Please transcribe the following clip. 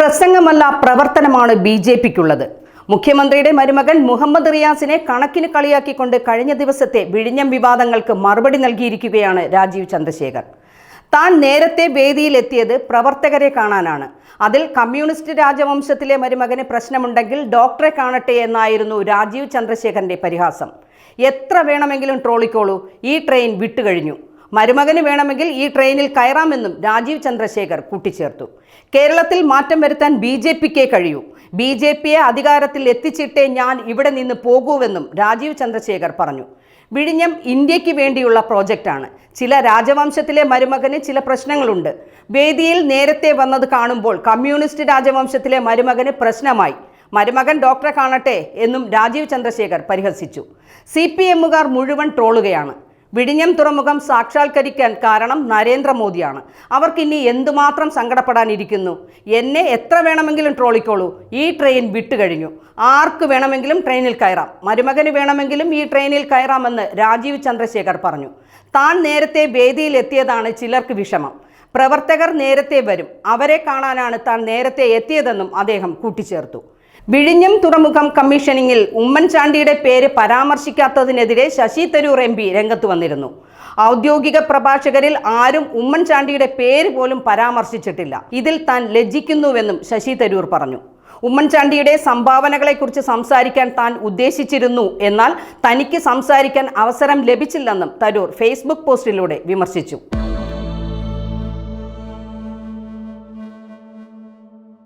പ്രസംഗമല്ല പ്രവർത്തനമാണ് B J പിക്കുള്ളത്. മുഖ്യമന്ത്രിയുടെ മരുമകൻ മുഹമ്മദ് റിയാസിനെ കണക്കിന് കളിയാക്കിക്കൊണ്ട് കഴിഞ്ഞ ദിവസത്തെ വിഴിഞ്ഞം വിവാദങ്ങൾക്ക് മറുപടി നൽകിയിരിക്കുകയാണ് രാജീവ് ചന്ദ്രശേഖർ. താൻ നേരത്തെ വേദിയിലെത്തിയത് പ്രവർത്തകരെ കാണാനാണ്. അതിൽ കമ്മ്യൂണിസ്റ്റ് രാജവംശത്തിലെ മരുമകന് പ്രശ്നമുണ്ടെങ്കിൽ ഡോക്ടറെ കാണട്ടെ എന്നായിരുന്നു രാജീവ് ചന്ദ്രശേഖരന്റെ പരിഹാസം. എത്ര വേണമെങ്കിലും ട്രോളിക്കോളൂ ഈ ട്രെയിൻ വിട്ടുകഴിഞ്ഞു. മരുമകന് വേണമെങ്കിൽ ഈ ട്രെയിനിൽ കയറാമെന്നും രാജീവ് ചന്ദ്രശേഖർ കൂട്ടിച്ചേർത്തു. കേരളത്തിൽ മാറ്റം വരുത്താൻ ബി ജെ പിക്കേ കഴിയൂ. ബി ജെ പിയെ അധികാരത്തിൽ എത്തിച്ചിട്ടേ ഞാൻ ഇവിടെ നിന്ന് പോകൂവെന്നും രാജീവ് ചന്ദ്രശേഖർ പറഞ്ഞു. വിഴിഞ്ഞം ഇന്ത്യയ്ക്ക് വേണ്ടിയുള്ള പ്രോജക്റ്റാണ്. ചില രാജവംശത്തിലെ മരുമകന് ചില പ്രശ്നങ്ങളുണ്ട്. വേദിയിൽ നേരത്തെ വന്നത് കാണുമ്പോൾ കമ്മ്യൂണിസ്റ്റ് രാജവംശത്തിലെ മരുമകന് പ്രശ്നമായി. മരുമകൻ ഡോക്ടറെ കാണട്ടെ എന്നും രാജീവ് ചന്ദ്രശേഖർ പരിഹസിച്ചു. സി പി എമ്മുകാർ മുഴുവൻ ട്രോളുകയാണ്. വിഴിഞ്ഞം തുറമുഖം സാക്ഷാത്കരിക്കാൻ കാരണം നരേന്ദ്രമോദിയാണ്. അവർക്കിനി എന്തുമാത്രം സങ്കടപ്പെടാനിരിക്കുന്നു? എന്നെ എത്ര വേണമെങ്കിലും ട്രോളിക്കോളൂ. ഈ ട്രെയിൻ വിട്ടുകഴിഞ്ഞു ആർക്ക് വേണമെങ്കിലും ട്രെയിനിൽ കയറാം. മരുമകന് വേണമെങ്കിലും ഈ ട്രെയിനിൽ കയറാമെന്ന് രാജീവ് ചന്ദ്രശേഖർ പറഞ്ഞു. താൻ നേരത്തെ വേദിയിൽ എത്തിയതാണ് ചിലർക്ക് വിഷമം. പ്രവർത്തകർ നേരത്തെ വരും. അവരെ കാണാനാണ് താൻ നേരത്തെ എത്തിയതെന്നും അദ്ദേഹം കൂട്ടിച്ചേർത്തു. വിഴിഞ്ഞം തുറമുഖം കമ്മീഷനിങ്ങിൽ ഉമ്മൻചാണ്ടിയുടെ പേര് പരാമർശിക്കാത്തതിനെതിരെ ശശി തരൂർ എം പി രംഗത്ത് വന്നിരുന്നു. ഔദ്യോഗിക പ്രഭാഷകരിൽ ആരും ഉമ്മൻചാണ്ടിയുടെ പേര് പോലും പരാമർശിച്ചിട്ടില്ല. ഇതിൽ താൻ ലജ്ജിക്കുന്നുവെന്നും ശശി തരൂർ പറഞ്ഞു. ഉമ്മൻചാണ്ടിയുടെ സംഭാവനകളെക്കുറിച്ച് സംസാരിക്കാൻ താൻ ഉദ്ദേശിച്ചിരുന്നു എന്നാൽ തനിക്ക് സംസാരിക്കാൻ അവസരം ലഭിച്ചില്ലെന്നും തരൂർ ഫേസ്ബുക്ക് പോസ്റ്റിലൂടെ വിമർശിച്ചു.